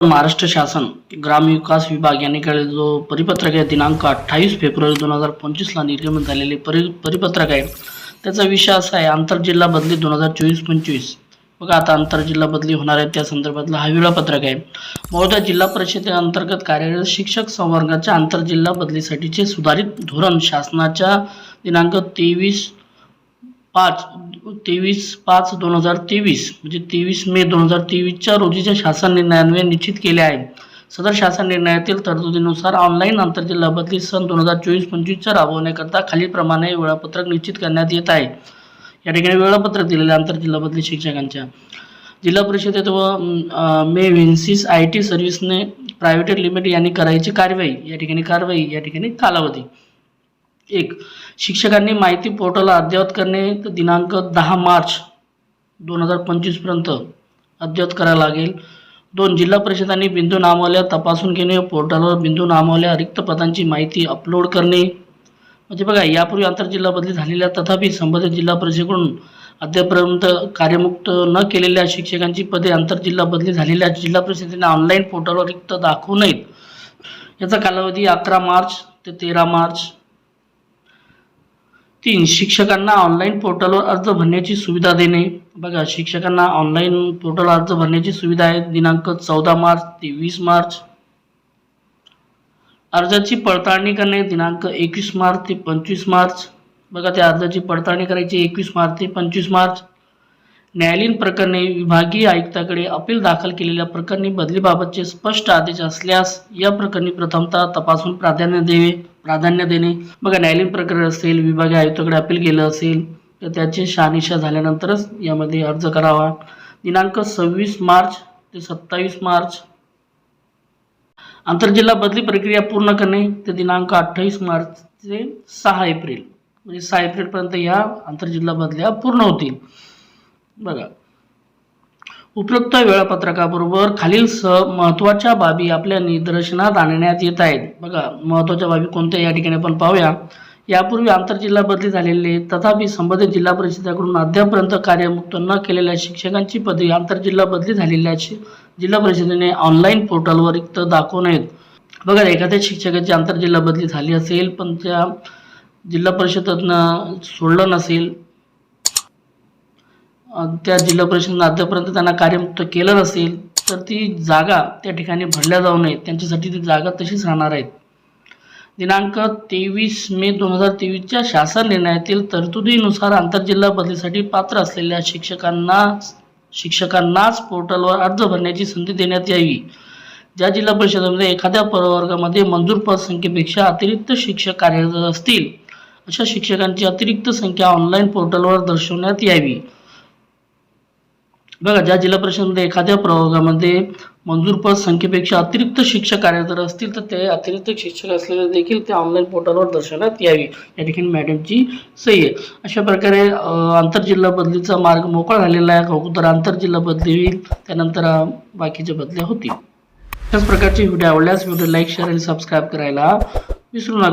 महाराष्ट्र शासन ग्रामविकास विभाग यांनी केलेला जो परिपत्रक आहे दिनांक अठ्ठावीस फेब्रुवारी दोन हजार पंचवीसला निर्गमित झालेले परि परिपत्रक आहे. त्याचा विषय असा आहे आंतरजिल्हा बदली दोन हजार चोवीस पंचवीस. बघा आता आंतरजिल्हा बदली होणार आहे त्या संदर्भातला हा वेळापत्रक आहे. महोदय जिल्हा परिषदेअंतर्गत कार्यरत शिक्षक संवर्गाच्या आंतरजिल्हा बदलीसाठीचे सुधारित धोरण शासनाच्या दिनांक तेवीस पाच तेवीस पाच दोन हजार तेवीस म्हणजे तेवीस मे दोन हजार तेवीसच्या रोजीच्या शासन निर्णयान्वये निश्चित केले आहे सदर शासन निर्णयातील तरतुदीनुसार ऑनलाईन आंतरजिल्हा बदली सन दोन हजार चोवीस पंचवीसच्या राबवण्याकरता खालीलप्रमाणे वेळापत्रक निश्चित करण्यात येत आहे. या ठिकाणी वेळापत्रक दिलेले आहे आंतरजिल्हा बदली शिक्षकांच्या. जिल्हा परिषदेत व मे व्हिन्सिस आय टी सर्व्हिसने प्रायव्हेट लिमिटेड यांनी करायची कारवाई या ठिकाणी कारवाई या ठिकाणी कालावधी. एक. शिक्षकांनी माहिती पोर्टल अद्ययावत करणे तर दिनांक दहा मार्च दोन हजार पंचवीसपर्यंत अद्ययावत करायला लागेल. दोन जिल्हा परिषदांनी बिंदू नामावल्या तपासून घेणे पोर्टलवर बिंदू नामावल्या रिक्त पदांची माहिती अपलोड करणे. म्हणजे बघा यापूर्वी आंतरजिल्हा बदली झालेल्या तथापि संबंधित जिल्हा परिषदेकडून अद्यापर्यंत कार्यमुक्त न केलेल्या शिक्षकांची पदे आंतरजिल्हा बदली झालेल्या जिल्हा परिषदेने ऑनलाईन पोर्टलवर रिक्त दाखवू नयेत. याचा कालावधी अकरा मार्च ते तेरा मार्च तीन शिक्षकांना ऑनलाईन पोर्टलवर अर्ज भरण्याची सुविधा देणे. बघा शिक्षकांना ऑनलाईन पोर्टल अर्ज भरण्याची सुविधा आहे. दिनांक चौदा मार्च ते वीस मार्च. अर्जाची पडताळणी करणे दिनांक एकवीस मार्च ते पंचवीस मार्च. बघा त्या अर्जाची पडताळणी करायची एकवीस मार्च ते पंचवीस मार्च. न्यायालयीन प्रकरणे विभागीय आयुक्ताकडे अपील दाखल केलेल्या प्रकरणी बदलीबाबतचे स्पष्ट आदेश असल्यास या प्रकरणी प्रथमतः तपासून प्राधान्य देवे प्राधान्य देणे. बघा न्यायालयीन प्रकरण असेल विभागीय आयुक्ताकडे अपील केलं असेल तर त्याची शहानिशा झाल्यानंतरच यामध्ये अर्ज करावा. दिनांक सव्वीस मार्च ते सत्तावीस मार्च. आंतरजिल्हा बदली प्रक्रिया पूर्ण करणे ते दिनांक अठ्ठावीस मार्च ते सहा एप्रिल. म्हणजे सहा एप्रिलपर्यंत ह्या आंतरजिल्हा बदल्या पूर्ण होतील. बघा उपयुक्त वेळापत्रकाबरोबर खालील स महत्त्वाच्या बाबी आपल्या निदर्शनात आणण्यात येत आहेत. बघा महत्त्वाच्या बाबी कोणत्या या ठिकाणी आपण पाहूया? यापूर्वी आंतरजिल्हा बदली झालेले तथापि संबंधित जिल्हा परिषदेकडून अद्यापर्यंत कार्यमुक्त न केलेल्या शिक्षकांची पदवी आंतरजिल्हा बदली झालेल्या शि- जिल्हा परिषदेने ऑनलाईन पोर्टलवर रिक्त दाखवू नयेत. बघा एखाद्या शिक्षकाची आंतरजिल्हा बदली झाली असेल पण त्या जिल्हा परिषदेनं सोडलं नसेल त्या जिल्हा परिषदेनं अद्यापर्यंत त्यांना कार्यमुक्त केलं नसेल तर ती जागा त्या ठिकाणी भरल्या जाऊ नये त्यांच्यासाठी ती जागा तशीच राहणार आहेत. दिनांक तेवीस मे दोन हजार तेवीसच्या शासन निर्णयातील तरतुदीनुसार आंतरजिल्हा बदलीसाठी पात्र असलेल्या शिक्षकांना शिक्षकांनाच पोर्टलवर अर्ज भरण्याची संधी देण्यात यावी. ज्या जिल्हा परिषदेमध्ये एखाद्या प्रवर्गामध्ये मंजूर पदसंख्येपेक्षा अतिरिक्त शिक्षक कार्यरत असतील अशा शिक्षकांची अतिरिक्त संख्या ऑनलाईन पोर्टलवर दर्शवण्यात यावी. बघा ज्या जिल्हा परिषदेमध्ये एखाद्या प्रभागामध्ये मंजूर पद संख्येपेक्षा अतिरिक्त शिक्षक कार्यरत असतील तर ते अतिरिक्त शिक्षक असलेले देखील ते ऑनलाईन पोर्टलवर दर्शवण्यात यावी. या ठिकाणी मॅडमची सही आहे. अशा प्रकारे आंतरजिल्हा बदलीचा मार्ग मोकळा झालेला आहे. अगोदर आंतरजिल्हा बदली होईल त्यानंतर बाकीच्या बदल्या होतील. त्याच प्रकारचे व्हिडिओ आवडल्यास व्हिडिओ लाईक शेअर आणि सबस्क्राईब करायला विसरू नका.